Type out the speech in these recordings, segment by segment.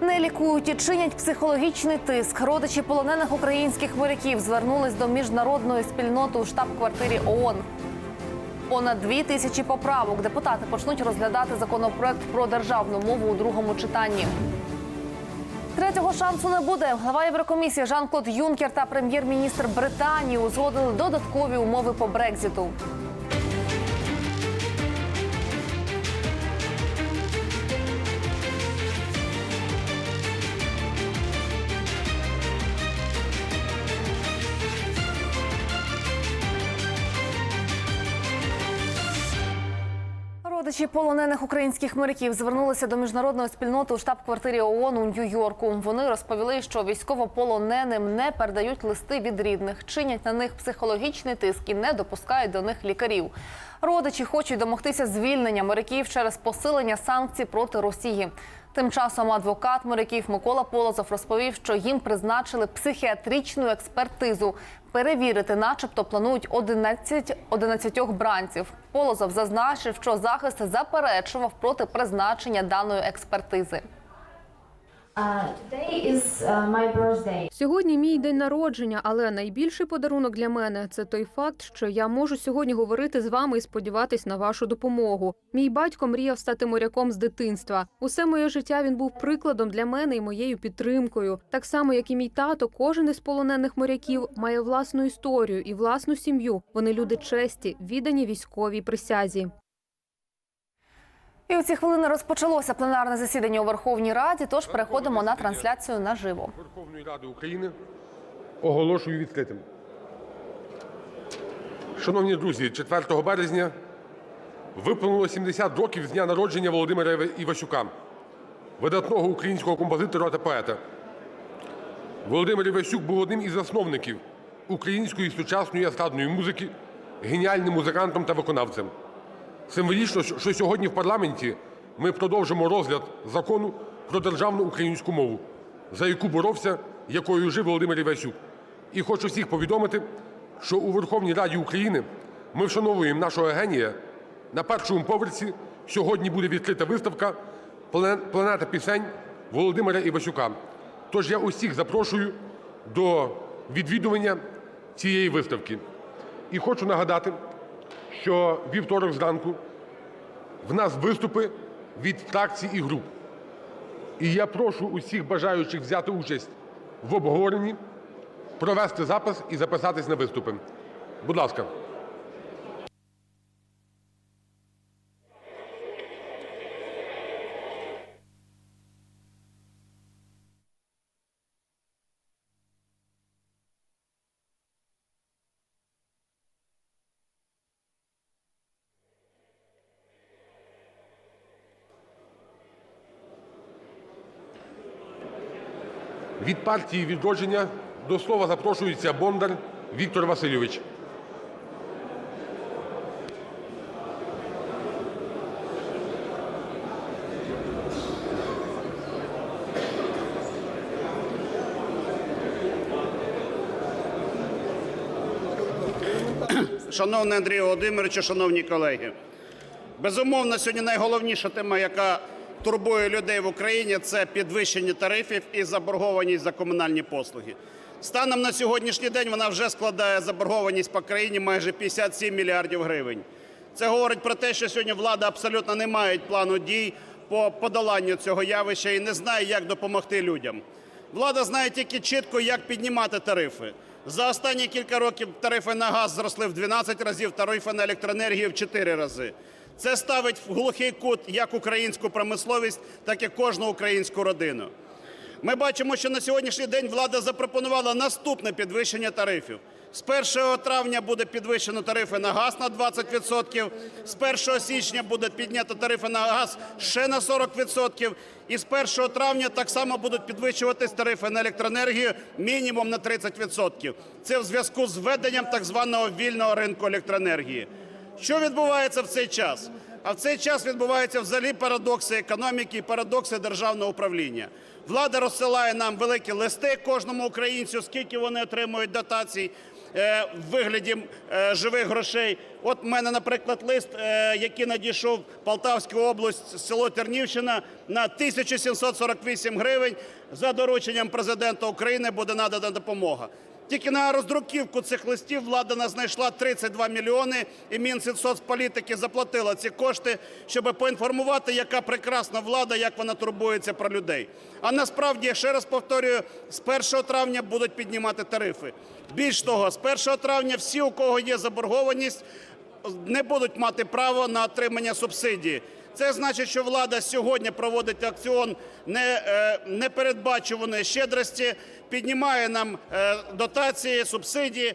Не лікують і чинять психологічний тиск. Родичі полонених українських моряків звернулись до міжнародної спільноти у штаб-квартирі ООН. Понад дві тисячі поправок депутати почнуть розглядати законопроект про державну мову у другому читанні. Третього шансу не буде. Глава Єврокомісії Жан-Клод Юнкер та прем'єр-міністр Британії узгодили додаткові умови по Брекзиту. Родичі полонених українських моряків звернулися до міжнародної спільноти у штаб-квартирі ООН у Нью-Йорку. Вони розповіли, що військовополоненим не передають листи від рідних, чинять на них психологічний тиск і не допускають до них лікарів. Родичі хочуть домогтися звільнення моряків через посилення санкцій проти Росії. Тим часом адвокат моряків Микола Полозов розповів, що їм призначили психіатричну експертизу. Перевірити, начебто, планують 11, 11 бранців. Полозов зазначив, що захист заперечував проти призначення даної експертизи. Сьогодні мій день народження, але найбільший подарунок для мене це той факт, що я можу сьогодні говорити з вами і сподіватись на вашу допомогу. Мій батько мріяв стати моряком з дитинства. Усе моє життя він був прикладом для мене і моєю підтримкою. Так само, як і мій тато, кожен із полонених моряків має власну історію і власну сім'ю. Вони люди честі, віддані військовій присязі. І у ці хвилини розпочалося пленарне засідання у Верховній Раді. Тож переходимо на трансляцію наживо. Верховної Ради України оголошую відкритим. Шановні друзі, 4 березня виповнило 70 років з дня народження Володимира Іва- Івасюка, видатного українського композитора та поета. Володимир Івасюк був одним із засновників української сучасної естрадної музики, геніальним музикантом та виконавцем. Символічно, що сьогодні в парламенті ми продовжимо розгляд закону про державну українську мову, за яку боровся, якою жив Володимир Івасюк. І хочу всіх повідомити, що у Верховній Раді України ми вшановуємо нашого генія. На першому поверсі сьогодні буде відкрита виставка «Плане- Планета пісень Володимира Івасюка. Тож я усіх запрошую до відвідування цієї виставки. І хочу нагадати, що вівторок зранку в нас виступи від фракцій і груп. І я прошу усіх бажаючих взяти участь в обговоренні, провести запис і записатись на виступи. Будь ласка. Від партії «Відродження» до слова запрошується Бондар Віктор Васильович. Шановний Андрій Володимирович, шановні колеги, безумовно, сьогодні найголовніша тема, яка турбує людей в Україні, це підвищення тарифів і заборгованість за комунальні послуги. Станом на сьогоднішній день вона вже складає заборгованість по країні майже 57 мільярдів гривень. Це говорить про те, що сьогодні влада абсолютно не має плану дій по подоланню цього явища і не знає, як допомогти людям. Влада знає тільки чітко, як піднімати тарифи. За останні кілька років тарифи на газ зросли в 12 разів, тарифи на електроенергію в 4 рази. Це ставить в глухий кут як українську промисловість, так і кожну українську родину. Ми бачимо, що на сьогоднішній день влада запропонувала наступне підвищення тарифів. З 1 травня буде підвищено тарифи на газ на 20%, з 1 січня буде піднято тарифи на газ ще на 40%, і з 1 травня так само будуть підвищуватись тарифи на електроенергію мінімум на 30%. Це в зв'язку з введенням так званого вільного ринку електроенергії. Що відбувається в цей час? А в цей час відбуваються взагалі парадокси економіки і парадокси державного управління. Влада розсилає нам великі листи кожному українцю, скільки вони отримують дотацій. е, в вигляді е, живих грошей. От в мене, наприклад, лист, е, який надійшов в Полтавську область, село Тернівщина на 1748 гривень. За дорученням президента України буде надана допомога. Тільки на роздруківку цих листів влада знайшла 32 мільйони, і Мінсоцполітики заплатила ці кошти, щоб поінформувати, яка прекрасна влада, як вона турбується про людей. А насправді, я ще раз повторюю, з 1 травня будуть піднімати тарифи. Більш того, з 1 травня всі, у кого є заборгованість, не будуть мати право на отримання субсидії. Це значить, що влада сьогодні проводить акціон е, непередбачуваної щедрості, піднімає нам е, дотації, субсидії.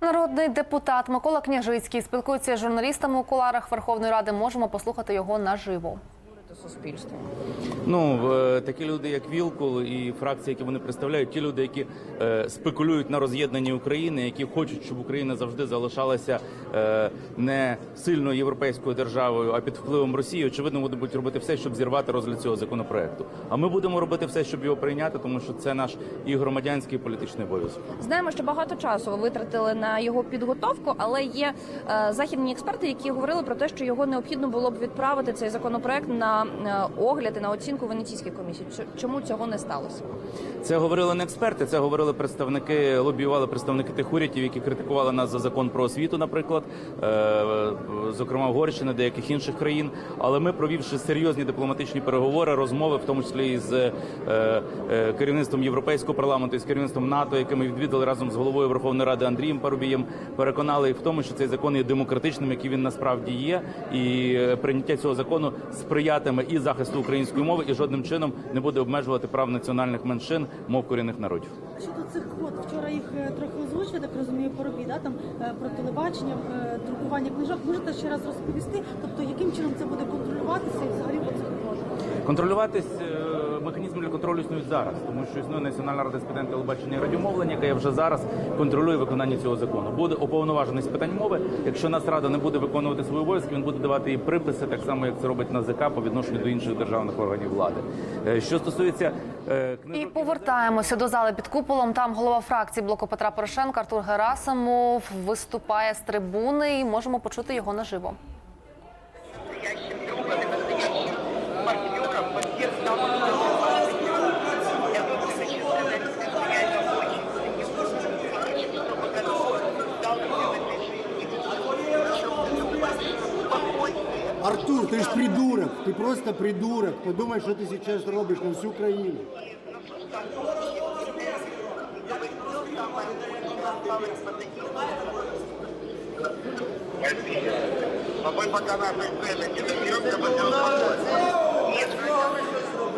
Народний депутат Микола Княжицький спілкується з журналістами у куларах Верховної Ради. Можемо послухати його наживо. Суспільства. Ну е, такі люди, як Вілкул і фракції, які вони представляють, ті люди, які е, спекулюють на роз'єднанні України, які хочуть, щоб Україна завжди залишалася е, не сильною європейською державою, а під впливом Росії, очевидно, вони будуть робити все, щоб зірвати розгляд цього законопроекту. А ми будемо робити все, щоб його прийняти, тому що це наш і громадянський і політичний обов'язок. Знаємо, що багато часу ви витратили на його підготовку, але є західні експерти, які говорили про те, що його необхідно було б відправити цей законопроект на огляд і на оцінку Венеційської комісії. Чому цього не сталося? Це говорили не експерти, це говорили представники, лобіювали представники тих урядів, які критикували нас за закон про освіту, наприклад, е, зокрема Угорщини, деяких інших країн. Але ми, провівши серйозні дипломатичні переговори, розмови, в тому числі із е, е, керівництвом Європейського парламенту і з керівництвом НАТО, яке ми відвідали разом з головою Верховної Ради Андрієм Парубієм, переконали їх в тому, що цей закон є демократичним, який він насправді є, і е, прийняття цього закону сприятиме і захисту української мови, і жодним чином не буде обмежувати прав національних меншин, мов корінних народів. Щодо цих квот, вчора їх е, трохи озвучили, так розумію, поробі, да? там е, про телебачення, е, друкування книжок. Можете ще раз розповісти, тобто яким чином це буде контролюватися і взагалі по цих квотах? Контролюватись механізми для контролю існують зараз, тому що існує Національна рада з питань телебачення і радіомовлення, яка вже зараз контролює виконання цього закону. Буде уповноважений з питань мови. Якщо Нацрада не буде виконувати свої обов'язки, він буде давати їй приписи, так само як це робить НАЗК по відношенню до інших державних органів влади. Е, Що стосується е, І повертаємося до зали під куполом. Там голова фракції блоку Петра Порошенка Артур Герасимов виступає з трибуни і можемо почути його наживо. Артур, ты ж придурок, ты просто придурок. Подумай, что ты сейчас робишь на всю країну. Мабуть, пока наші цели не доберемся, будемо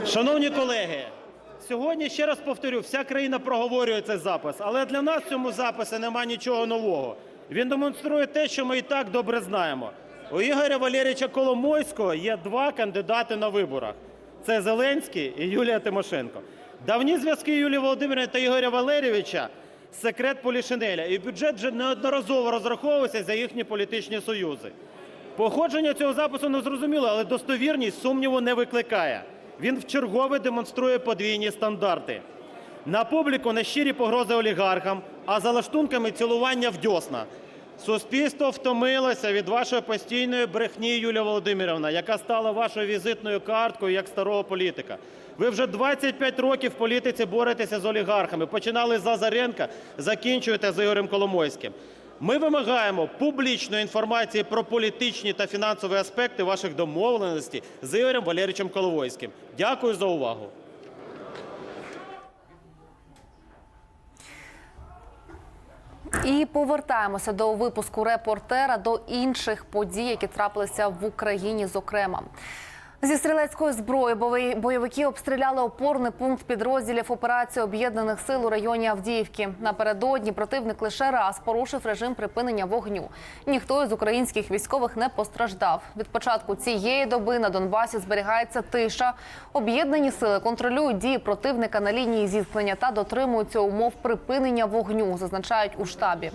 Шановні колеги, сьогодні ще раз повторю, вся країна проговорює цей запис, але для нас в цьому записі немає нічого нового. Він демонструє те, що ми і так добре знаємо. У Ігоря Валерійовича Коломойського є два кандидати на виборах: це Зеленський і Юлія Тимошенко. Давні зв'язки Юлії Володимирівни та Ігоря Валерійовича секрет Полішинеля, і бюджет вже неодноразово розраховувався за їхні політичні союзи. Походження цього запису не зрозуміло, але достовірність сумніву не викликає. Він вчергове демонструє подвійні стандарти. На публіку нещирі погрози олігархам, а за лаштунками цілування в дьосна. Суспільство втомилося від вашої постійної брехні, Юлія Володимирівна, яка стала вашою візитною карткою як старого політика. Ви вже 25 років в політиці боретеся з олігархами. Починали з Лазаренка, закінчуєте з Ігорем Коломойським. Ми вимагаємо публічної інформації про політичні та фінансові аспекти ваших домовленостей з Ігорем Валерійовичем Коломойським. Дякую за увагу. І повертаємося до випуску репортера до інших подій, які трапилися в Україні. Зокрема, зі стрілецької зброї бойовики обстріляли опорний пункт підрозділів операції об'єднаних сил у районі Авдіївки. Напередодні противник лише раз порушив режим припинення вогню. Ніхто із українських військових не постраждав. Від початку цієї доби на Донбасі зберігається тиша. Об'єднані сили контролюють дії противника на лінії зіткнення та дотримуються умов припинення вогню, зазначають у штабі.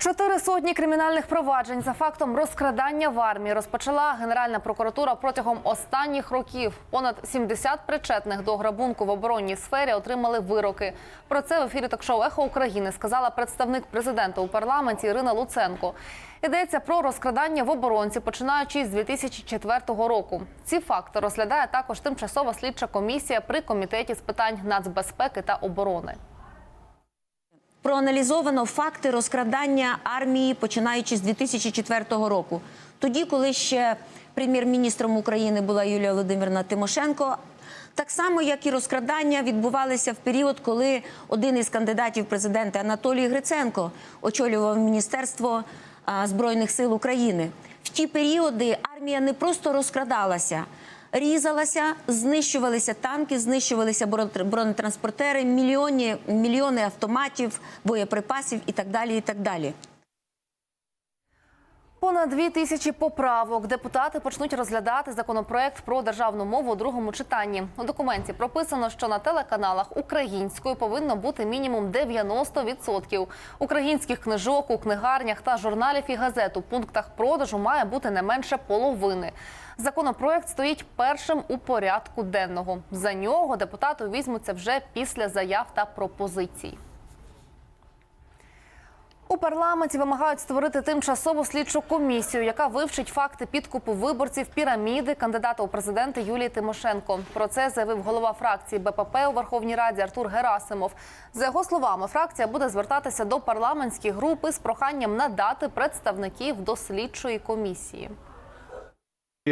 Чотири сотні кримінальних проваджень за фактом розкрадання в армії розпочала Генеральна прокуратура протягом останніх років. Понад 70 причетних до грабунку в оборонній сфері отримали вироки. Про це в ефірі ток-шоу Ехо України сказала представник президента у парламенті Ірина Луценко. Йдеться про розкрадання в оборонці, починаючи з 2004 року. Ці факти розглядає також тимчасова слідча комісія при комітеті з питань нацбезпеки та оборони. Проаналізовано факти розкрадання армії, починаючи з 2004 року. Тоді, коли ще прем'єр-міністром України була Юлія Володимирівна Тимошенко. Так само, як і розкрадання відбувалися в період, коли один із кандидатів президента Анатолій Гриценко очолював Міністерство Збройних сил України. В ті періоди армія не просто розкрадалася, різалася, знищувалися танки, знищувалися бро- бронетранспортери, мільйони, мільйони автоматів, боєприпасів і так далі. І так далі. Понад дві тисячі поправок депутати почнуть розглядати законопроект про державну мову у другому читанні. У документі прописано, що на телеканалах українською повинно бути мінімум 90%. Українських книжок у книгарнях та журналів і газет у пунктах продажу має бути не менше половини. Законопроект стоїть першим у порядку денного. За нього депутати візьмуться вже після заяв та пропозицій. У парламенті вимагають створити тимчасову слідчу комісію, яка вивчить факти підкупу виборців піраміди кандидата у президенти Юлії Тимошенко. Про це заявив голова фракції БПП у Верховній Раді Артур Герасимов. За його словами, фракція буде звертатися до парламентських групи з проханням надати представників до слідчої комісії.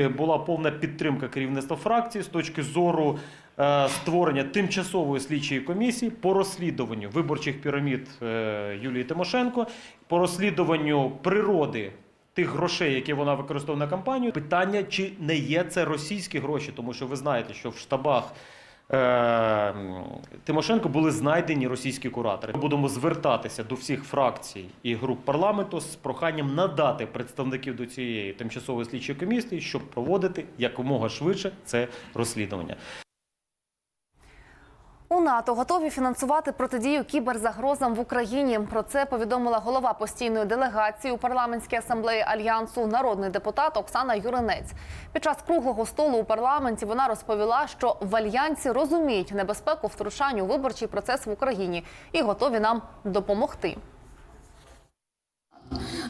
Була повна підтримка керівництва фракції з точки зору е, створення тимчасової слідчої комісії по розслідуванню виборчих пірамід е, Юлії Тимошенко, по розслідуванню природи тих грошей, які вона використовує на кампанію. Питання, чи не є це російські гроші, тому що ви знаєте, що в штабах. Е, Тимошенко були знайдені російські куратори. Ми будемо звертатися до всіх фракцій і груп парламенту з проханням надати представників до цієї тимчасової слідчої комісії, щоб проводити якомога швидше це розслідування. У НАТО готові фінансувати протидію кіберзагрозам в Україні. Про це повідомила голова постійної делегації у парламентській асамблеї альянсу, народний депутат Оксана Юринець. Під час круглого столу у парламенті вона розповіла, що в альянсі розуміють небезпеку втручання у виборчий процес в Україні і готові нам допомогти.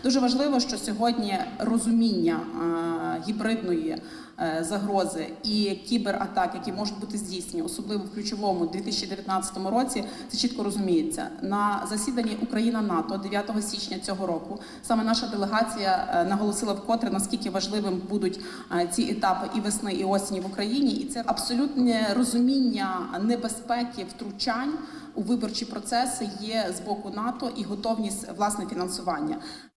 Дуже важливо, що сьогодні розуміння е, гібридної е, загрози і кібератак, які можуть бути здійснені, особливо в ключовому 2019 році, це чітко розуміється. На засіданні Україна НАТО 9 січня цього року саме наша делегація е, наголосила вкотре наскільки важливим будуть ці етапи і весни, і осені в Україні, і це абсолютне розуміння небезпеки втручань у виборчі процеси є з боку НАТО і готовність власне фінансування.